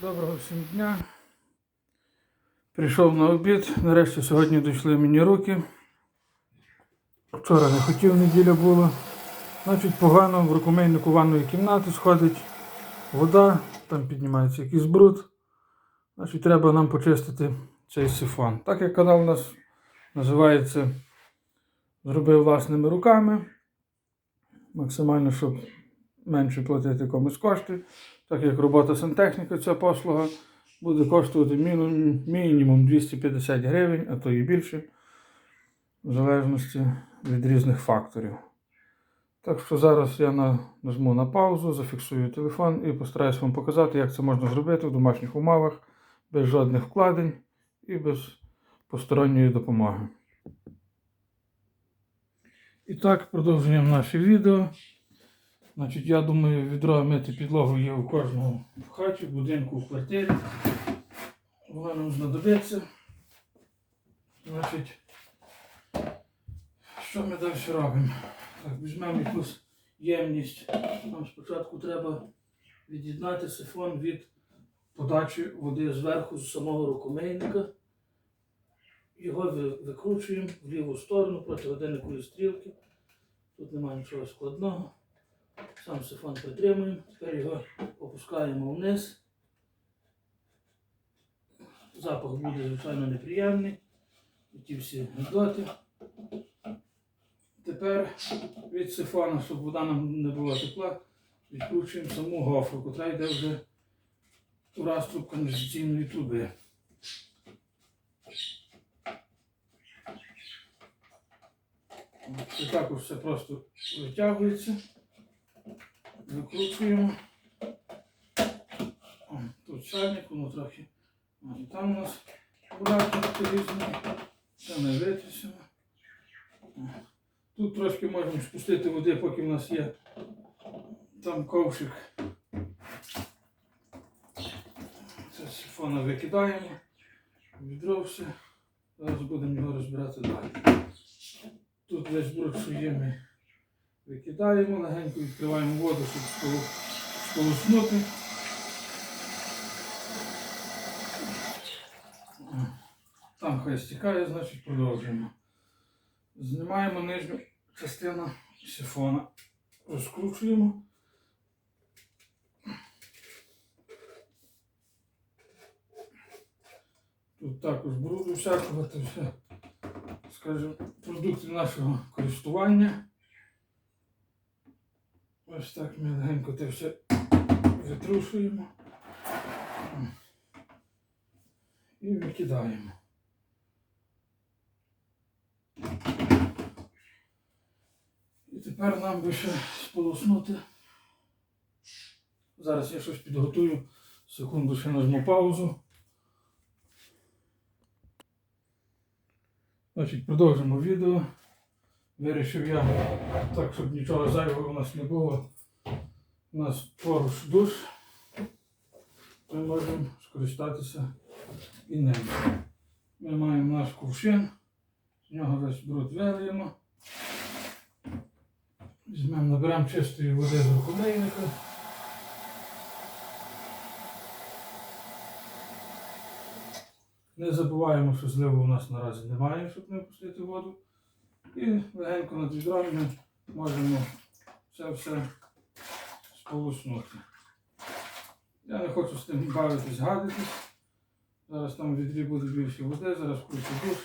Доброго всім дня. Прийшов на обід. Нарешті сьогодні дійшли мені руки. Вчора не хотів, неділя була. Значить, погано в рукомийнику ванної кімнати сходить вода, там піднімається якийсь бруд. Значить, треба нам почистити цей сифон. Так як канал у нас називається Зробив власними руками. Максимально, щоб менше платити комусь кошти. Так як робота сантехніка, ця послуга буде коштувати мінімум 250 гривень, а то і більше, в залежності від різних факторів. Так що зараз я на, нажму на паузу, зафіксую телефон і постараюсь вам показати, як це можна зробити в домашніх умовах, без жодних вкладень і без посторонньої допомоги. І так, продовжуємо наше відео. Значить, я думаю, відро мити підлогу є у кожного в хаті, в будинку, в квартирі. Воно нам знадобиться. Значить, що ми далі робимо? Так, візьмемо якусь ємність. Нам спочатку треба від'єднати сифон від подачі води зверху з самого рукомийника. Його викручуємо в ліву сторону проти годинникової стрілки. Тут немає нічого складного. Сам сифон притримуємо, тепер його опускаємо вниз. Запах буде, звичайно, неприємний. Ті всі гидоти. Тепер від сифона, щоб вода нам не була тепла, відкручуємо саму гофру, котра йде вже у раструб каналізаційної труби. Це також все просто витягується. Викручуємо. О, Тут сальник, воно трохи. І там у нас бурaki різні. Це не витрясено. Тут трошки можемо спустити води, поки в нас є там ковшик. Це з сифона викидаємо. Відро все. Зараз будемо його розбирати далі. Тут весь бруд, що викидаємо, легенько відкриваємо воду, щоб сполоснути. Там хай стікає, значить продовжуємо. Знімаємо нижню частину сифона, розкручуємо. Тут також бруду всякого, скажімо, продукти нашого користування. Ось так ми легенько це все витрушуємо і викидаємо. І тепер нам би ще сполоснути. Зараз я щось підготую. Секунду ще нажму паузу. Значить, продовжимо відео. Вирішив я так, щоб нічого зайвого у нас не було. У нас поруч душ. Ми можемо скористатися і ним. Ми маємо наш кувшин, з нього весь бруд вилиємо. Візьмемо, наберемо чистої води з рукомийника. Не забуваємо, що зливу у нас наразі немає, щоб не пустити воду. І легенько над відром ми можемо це все сполоснути. Я не хочу з тим бавитись, гадитись. Зараз там в відрі буде більше води, зараз включу душ.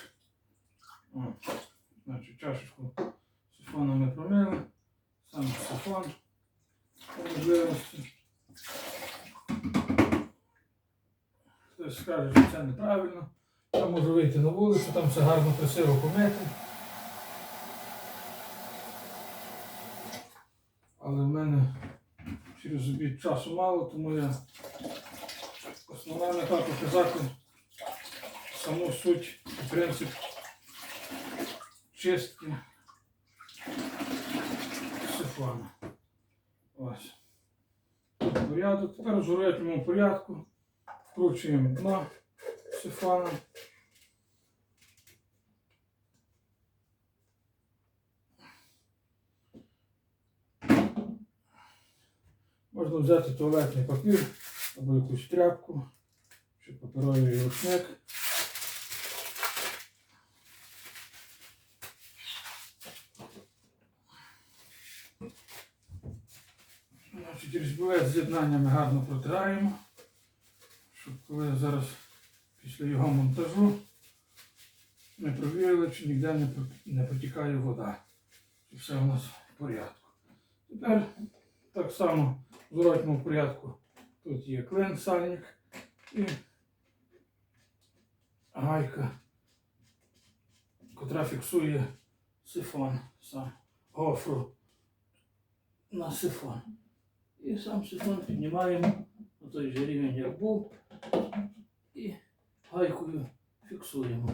Значить, чашечку сифону ми промили. Сам сифон по можливості. Хтось скаже, що це неправильно. Я можу вийти на вулицю, там все гарно, красиво помити. Але в мене через обід часу мало, тому я основна мета показати саму суть і принцип чистки сифона. Ось. Тут порядок. Тепер в зворотньому порядку вкручуємо дно сифона. Можна взяти туалетний папір, або якусь тряпку, чи паперовий рушник. Значить, різьбове з'єднання ми гарно протираємо, щоб коли зараз після його монтажу ми провірили, чи ніде не, не протікає вода. Чи все у нас в порядку. Тепер так само в зворотному порядку. Тут є клин, сальник і гайка, котра фіксує сифон, сам гофру на сифон. І сам сифон піднімаємо на той же рівень, як був, і гайкою фіксуємо.